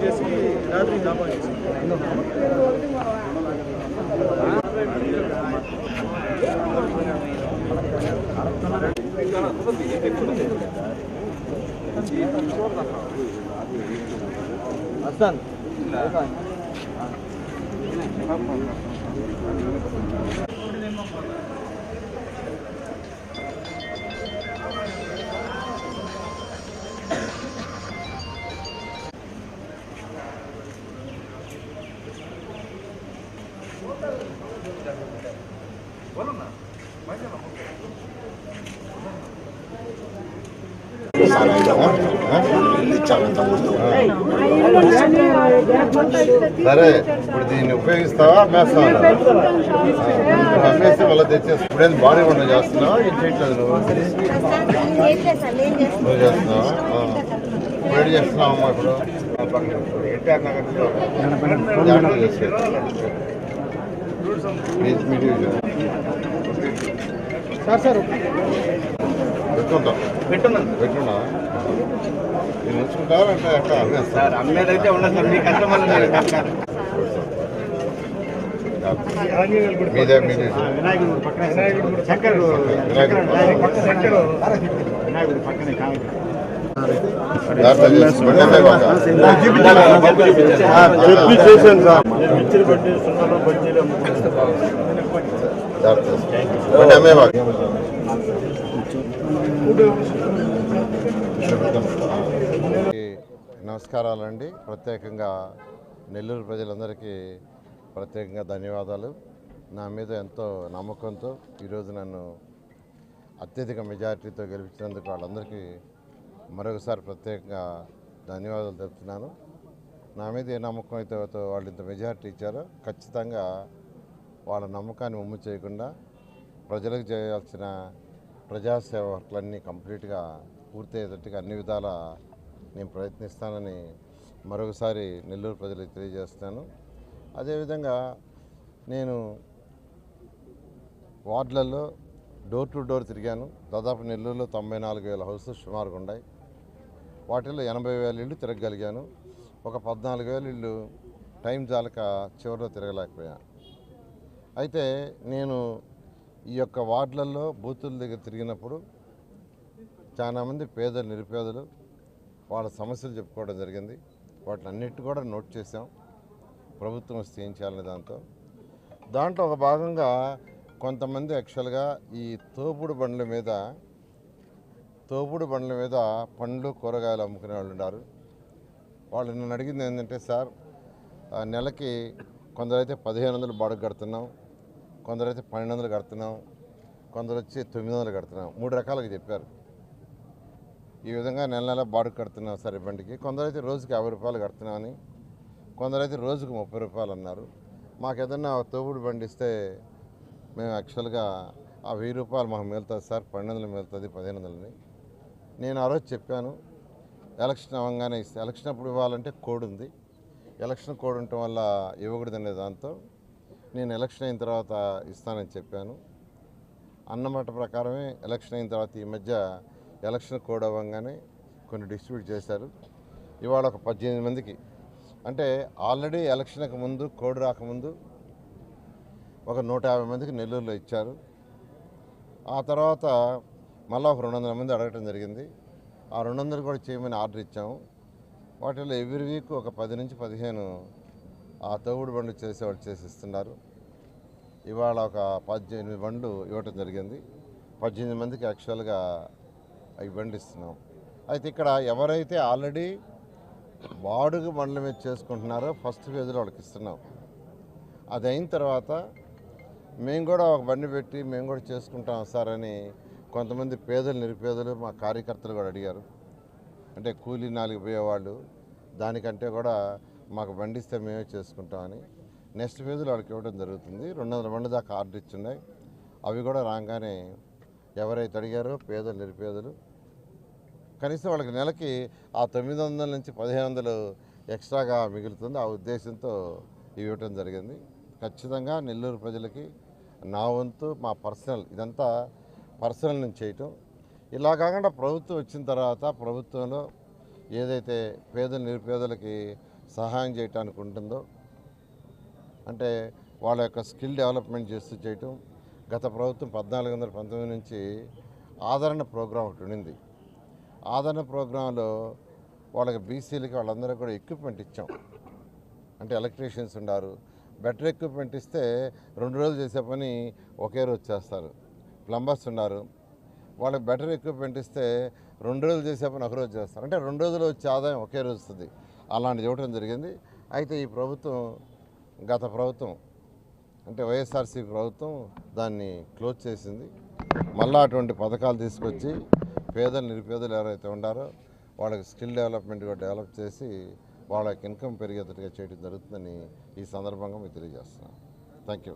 जैसे रात्रि धाबा जैसे Aslan. Aslan. సరే ఇప్పుడు దీన్ని ఉపయోగిస్తావా అమ్మేస్తావా అమ్మేస్తే మళ్ళీ తెచ్చేసి ఇప్పుడు బాడీ వంట చేస్తున్నావా ఏం చేయట్లేదు నువ్వు నువ్వు చేస్తున్నావా. ఇప్పుడు అమ్మా ఇప్పుడు ఎన్టీఆర్ నగర్ మీ డివిజన్. పెట్టుకుంటాం పెట్టున్నా నేను ఉంచుకుంటావా అంటే ఎక్కడ అమ్మేస్తా సార్ అమ్మేదైతే ఉండదు సార్ మీ కస్టమర్లు మీరు కస్టమర్ మీదే మీ డివిజన్. వినాయకుడు పక్కనే వినాయకుడు శంకర్. శంకర్ వినాయకుడు పక్కనే కావాలి. చెప్పి చేశాను సార్ మిర్చిలు బట్టి సున్నాలు బజ్జీలు జాగ్రత్త నమస్కారాలండి. ప్రత్యేకంగా నెల్లూరు ప్రజలందరికీ ప్రత్యేకంగా ధన్యవాదాలు. నా మీద ఎంతో నమ్మకంతో ఈరోజు నన్ను అత్యధిక మెజారిటీతో గెలిపించినందుకు వాళ్ళందరికీ మరొకసారి ప్రత్యేకంగా ధన్యవాదాలు తెలుపుతున్నాను. నా మీద ఏ నమ్మకం అయితే తో వాళ్ళు ఇంత మెజారిటీ ఇచ్చారో ఖచ్చితంగా వాళ్ళ నమ్మకాన్ని ఉమ్ము చేయకుండా ప్రజలకు చేయాల్సిన ప్రజాసేవ వర్క్లన్నీ కంప్లీట్గా పూర్తయ్యేటట్టుగా అన్ని విధాల నేను ప్రయత్నిస్తానని మరొకసారి నెల్లూరు ప్రజలకు తెలియజేస్తున్నాను. అదేవిధంగా నేను వార్డులలో డోర్ టు డోర్ తిరిగాను. దాదాపు నెల్లూరులో తొంభై నాలుగు వేల హౌసెస్ సుమారుగా ఉన్నాయి. వాటిల్లో ఎనభై వేల ఇళ్ళు తిరగగలిగాను. ఒక పద్నాలుగు వేల ఇళ్ళు టైం జాలక చివరిలో తిరగలేకపోయాను. అయితే నేను ఈ యొక్క వార్డులలో బూతుల దగ్గర తిరిగినప్పుడు చాలామంది పేదలు నిరుపేదలు వాళ్ళ సమస్యలు చెప్పుకోవడం జరిగింది. వాటిని అన్నిటి కూడా నోట్ చేసాం ప్రభుత్వం వస్తే ఏం చేయాలనే దాంతో. దాంట్లో ఒక భాగంగా కొంతమంది యాక్చువల్గా ఈ తోపుడు బండ్ల మీద తోపుడు బండ్ల మీద పండ్లు కూరగాయలు అమ్ముకునే వాళ్ళు ఉన్నారు వాళ్ళు నన్ను అడిగింది ఏంటంటే సార్ ఆ నెలకి కొందరైతే పదిహేను వందలు బాడుగ కడుతున్నాం. కొందరైతే పన్నెండు వందలు కడుతున్నాం కొందరు వచ్చి తొమ్మిది వందలు కడుతున్నాం. మూడు రకాలుగా చెప్పారు. ఈ విధంగా నెల నెల బాడుగ కడుతున్నాం సార్ ఈ బండికి కొందరైతే రోజుకి యాభై రూపాయలు కడుతున్నామని కొందరైతే రోజుకు ముప్పై రూపాయలు అన్నారు. మాకు ఏదన్నా తోపుడు బండి ఇస్తే మేము యాక్చువల్గా ఆ వెయ్యి రూపాయలు మాకు మిగులుతుంది సార్ పన్నెండు వందలు మిగులుతుంది పదిహేను వందలని. నేను ఆ రోజు చెప్పాను ఎలక్షన్ అవ్వగానే ఇస్తే ఎలక్షన్ అప్పుడు ఇవ్వాలంటే కోడ్ ఉంది. ఎలక్షన్ కోడ్ ఉండటం వల్ల ఇవ్వకూడదనే దాంతో నేను ఎలక్షన్ అయిన తర్వాత ఇస్తానని చెప్పాను. అన్నమాట ప్రకారమే ఎలక్షన్ అయిన తర్వాత ఈ మధ్య ఎలక్షన్ కోడ్ అవ్వగానే కొన్ని డిస్ట్రిబ్యూట్ చేశారు. ఇవాళ ఒక పద్దెనిమిది మందికి. అంటే ఆల్రెడీ ఎలక్షన్కి ముందు కోడ్ రాకముందు ఒక నూట యాభై మందికి నెల్లూరులో ఇచ్చారు. ఆ తర్వాత మళ్ళీ ఒక రెండు వందల మంది అడగటం జరిగింది. ఆ రెండు వందలు కూడా చేయమని ఆర్డర్ ఇచ్చాము. వాటిలో ఎవ్రీ వీక్ ఒక పది నుంచి పదిహేను ఆ తోగుడు బండ్లు చేసేవాళ్ళు చేసి ఇస్తున్నారు. ఇవాళ ఒక పద్దెనిమిది బండ్లు ఇవ్వటం జరిగింది. పద్దెనిమిది మందికి యాక్చువల్గా అవి బండి ఇస్తున్నాం. అయితే ఇక్కడ ఎవరైతే ఆల్రెడీ వాడుక బండ్ల మీద చేసుకుంటున్నారో ఫస్ట్ ఫేజ్లో వాళ్ళకి ఇస్తున్నాం. అది అయిన తర్వాత మేము కూడా ఒక బండి పెట్టి మేము కూడా చేసుకుంటాం సార్ అని కొంతమంది పేదలు నిరుపేదలు మా కార్యకర్తలు కూడా అడిగారు. అంటే కూలీ నాలుగు పోయేవాళ్ళు. దానికంటే కూడా మాకు బండి ఇస్తే మేమే చేసుకుంటామని నెక్స్ట్ ఫేజ్లో వాళ్ళకి ఇవ్వడం జరుగుతుంది. రెండు వందల బండి దాకా ఆర్డర్ ఇచ్చున్నాయి. అవి కూడా రాగానే ఎవరైతే అడిగారో పేదలు నిరుపేదలు కనీసం వాళ్ళకి నెలకి ఆ తొమ్మిది వందల నుంచి పదిహేను వందలు ఎక్స్ట్రాగా మిగులుతుంది. ఆ ఉద్దేశంతో ఇవి ఇవ్వటం జరిగింది. ఖచ్చితంగా నెల్లూరు ప్రజలకి నా వంతు మా పర్సనల్ ఇదంతా పర్సనల్ నుంచి చేయటం. ఇలా కాకుండా ప్రభుత్వం వచ్చిన తర్వాత ప్రభుత్వంలో ఏదైతే పేదలు నిరుపేదలకి సహాయం చేయటానికి ఉంటుందో అంటే వాళ్ళ యొక్క స్కిల్ డెవలప్మెంట్ చేస్తూ చేయటం గత ప్రభుత్వం పద్నాలుగు వందల పంతొమ్మిది నుంచి ఆదరణ ప్రోగ్రాం ఒకటి ఉండింది. ఆదరణ ప్రోగ్రాంలో వాళ్ళకి బీసీలకి వాళ్ళందరూ కూడా ఎక్విప్మెంట్ ఇచ్చాం. అంటే ఎలక్ట్రీషియన్స్ ఉన్నారు. బెటర్ ఎక్విప్మెంట్ ఇస్తే రెండు రోజులు చేసే పని ఒకే రోజు చేస్తారు. ప్లంబర్స్ ఉన్నారు. వాళ్ళకి బెటర్ ఎక్విప్మెంట్ ఇస్తే రెండు రోజులు చేసే పని ఒక రోజు చేస్తారు. అంటే రెండు రోజులు వచ్చే ఆదాయం ఒకే రోజు వస్తుంది. అలాంటిది ఇవ్వడం జరిగింది. అయితే ఈ ప్రభుత్వం గత ప్రభుత్వం అంటే వైఎస్ఆర్సీ ప్రభుత్వం దాన్ని క్లోజ్ చేసింది. మళ్ళీ అటువంటి పథకాలు తీసుకొచ్చి పేదలు నిరుపేదలు ఎవరైతే ఉండారో వాళ్ళకి స్కిల్ డెవలప్మెంట్ కూడా డెవలప్ చేసి వాళ్ళకి ఇన్కమ్ పెరిగేటట్టుగా చేయడం జరుగుతుందని ఈ సందర్భంగా మీకు తెలియజేస్తున్నాను. Thank you